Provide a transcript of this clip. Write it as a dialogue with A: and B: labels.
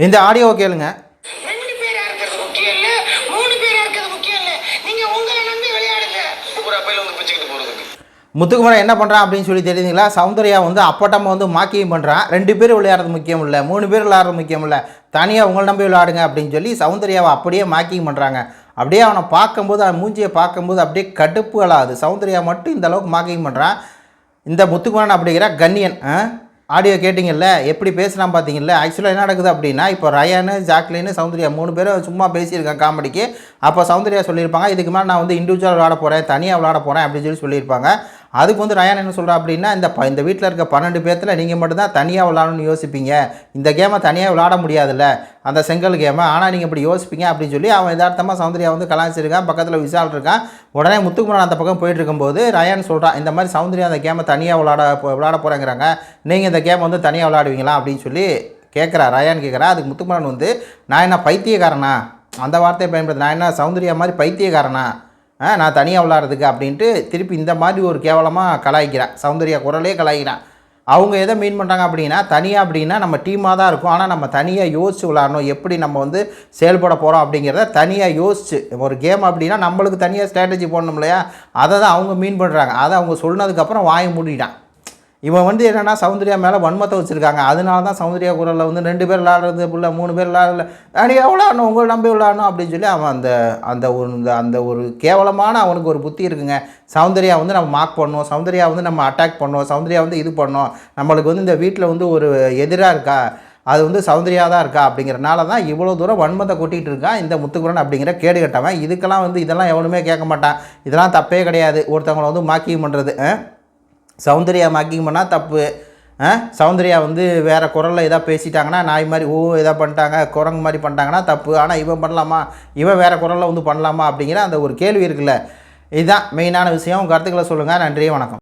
A: இந்த ஆடியோ கேளுங்க.
B: ரெண்டு பேரா இருக்கிறது முக்கியம் இல்ல மூணு பேரா இருக்கிறது முக்கியம் இல்ல. நீங்க உங்களை நம்பி விளையாடுங்க.
C: ஒரு அப்பையில வந்து பிச்சுக்கிட்டு போறதுக்கு.
A: முத்துக்குமரன் என்ன பண்ணுறான் அப்படின்னு சொல்லி தெரியுதுங்களா? சௌந்தர்யா வந்து அப்பட்டமாக வந்து மாக்கியும் பண்ணுறான் ரெண்டு பேர் விளையாடுறது முக்கியம் இல்லை மூணு பேர் விளையாடுறது முக்கியம் இல்லை. தனியாக உங்களை நம்பி விளையாடுங்க அப்படின்னு சொல்லி சௌந்தர்யாவை அப்படியே மாக்கிங் பண்ணுறாங்க அப்படியே அவனை பார்க்கும்போது அவன் மூஞ்சியை பார்க்கும்போது அப்படியே கடுப்பு அழாது சௌந்தர்யா மட்டும் இந்த அளவுக்கு மாக்கிங் பண்ணுறான் இந்த முத்துக்குமரன் அப்படிங்கிற கண்ணியன் ஆ? ஆடியோ கேட்டிங்கல்ல எப்படி பேசுகிறான் பார்த்தீங்கல்ல ஆக்சுவலாக என்ன நடக்குது அப்படின்னா இப்போ ரயானு ஜாக்லின்னு சௌந்தர்யா மூணு பேரும் சும்மா பேசியிருக்காங்க காமெடிக்கு. அப்போ சௌந்தர்யா சொல்லியிருப்பாங்க இதுக்கு மேலே நான் வந்து இண்டிவிஜுவல் விளாட போகிறேன் தனியாக விளாட போகிறேன் அப்படின்னு சொல்லி சொல்லியிருப்பாங்க. அதுக்கு வந்து ரயான் என்ன சொல்கிறா அப்படின்னா இந்த ப இந்த வீட்டில் இருக்க பன்னெண்டு பேர்த்தில் நீங்கள் மட்டும்தான் தனியாக விளாடணும்னு யோசிப்பீங்க. இந்த கேமை தனியாக விளாட முடியாதுல்ல. அந்த செங்கல் கேமை ஆனால் நீங்கள் இப்படி யோசிப்பீங்க அப்படின்னு சொல்லி அவன் யதார்த்தமாக சௌந்தர்யா வந்து கலாச்சிருக்கான் பக்கத்தில் விசால் இருக்கான் உடனே முத்துக்குமரன் அந்த பக்கம் போயிட்டு இருக்கும்போது ரயான் சொல்கிறான் இந்த மாதிரி சௌந்தர்யா அந்த கேமை தனியாக விளாட விளாட போகிறேங்கிறாங்க நீங்கள் இந்த கேமை வந்து தனியாக விளாடுவீங்களா அப்படின்னு சொல்லி கேட்குறா ரயான் கேட்குறா அதுக்கு முத்துக்குமரன் வந்து நான் என்ன பைத்தியக்காரனா? அந்த வார்த்தையை பயன்படுத்து நான் என்ன சௌந்தர்யா மாதிரி பைத்தியக்காரனா? நான் தனியாக விளாட்றதுக்கு அப்படின்ட்டு திருப்பி இந்த மாதிரி ஒரு கேவலமாக கலாய்க்கிறேன் சௌந்தர்யா குரலே கலாய்க்கிறான் அவங்க எதை மீன் பண்ணுறாங்க அப்படின்னா தனியாக அப்படின்னா நம்ம டீமாக தான் இருக்கும். ஆனால் நம்ம தனியாக யோசிச்சு விளாடணும். எப்படி நம்ம வந்து செயல்பட போகிறோம் அப்படிங்கிறத தனியாக யோசிச்சு. ஒரு கேம் அப்படின்னா நம்மளுக்கு தனியாக ஸ்ட்ராட்டஜி போடணும் இல்லையா? அதை தான் அவங்க மீன் பண்ணுறாங்க அதை அவங்க சொன்னதுக்கப்புறம் வாங்கி மூடிட்டான். இவன் வந்து என்னென்னா சௌந்தர்யா மேலே வன்மத்தை வச்சுருக்காங்க. அதனால தான் சௌந்தர்யா குரலில் வந்து ரெண்டு பேர் விளாடுறது புள்ள மூணு பேர் விளாடல அடி விளாடணும் உங்களை நம்பி விளாடணும் அப்படின்னு சொல்லி அவன் அந்த அந்த ஒரு இந்த அந்த ஒரு கேவலமான அவனுக்கு ஒரு புத்தி இருக்குங்க. சௌந்தர்யா வந்து நம்ம மார்க் பண்ணோம் சௌந்தர்யா வந்து நம்ம அட்டாக் பண்ணோம் சௌந்தர்யா வந்து இது பண்ணோம். நம்மளுக்கு வந்து இந்த வீட்டில் வந்து ஒரு எதிராக இருக்கா? அது வந்து சௌந்தர்யா தான் இருக்கா? அப்படிங்கிறனால தான் இவ்வளோ தூரம் வன்மத்தை கொட்டிகிட்டு இருக்கான் இந்த முத்துக்குரன் அப்படிங்கிற கேடு கட்டவன் இதுக்கெல்லாம் வந்து இதெல்லாம் எவனுமே கேட்க மாட்டான். இதெல்லாம் தப்பே கிடையாது. ஒருத்தவங்களை வந்து மாக்கிங் பண்ணுறது சௌந்தர்யா மக்கிங் பண்ணால் தப்பு. சௌந்தர்யா வந்து வேறு குரலில் எதாவது பேசிட்டாங்கன்னா நாய் மாதிரி ஓ எதாவது பண்ணிட்டாங்க குரங்கு மாதிரி பண்ணிட்டாங்கன்னா தப்பு. ஆனால் இவன் பண்ணலாமா? இவன் வேறு குரலில் வந்து பண்ணலாமா? அப்படிங்கிற அந்த ஒரு கேள்வி இருக்குல்ல. இதுதான் மெயினான விஷயம். உங்கள் கருத்துக்களை சொல்லுங்கள் நன்றி வணக்கம்.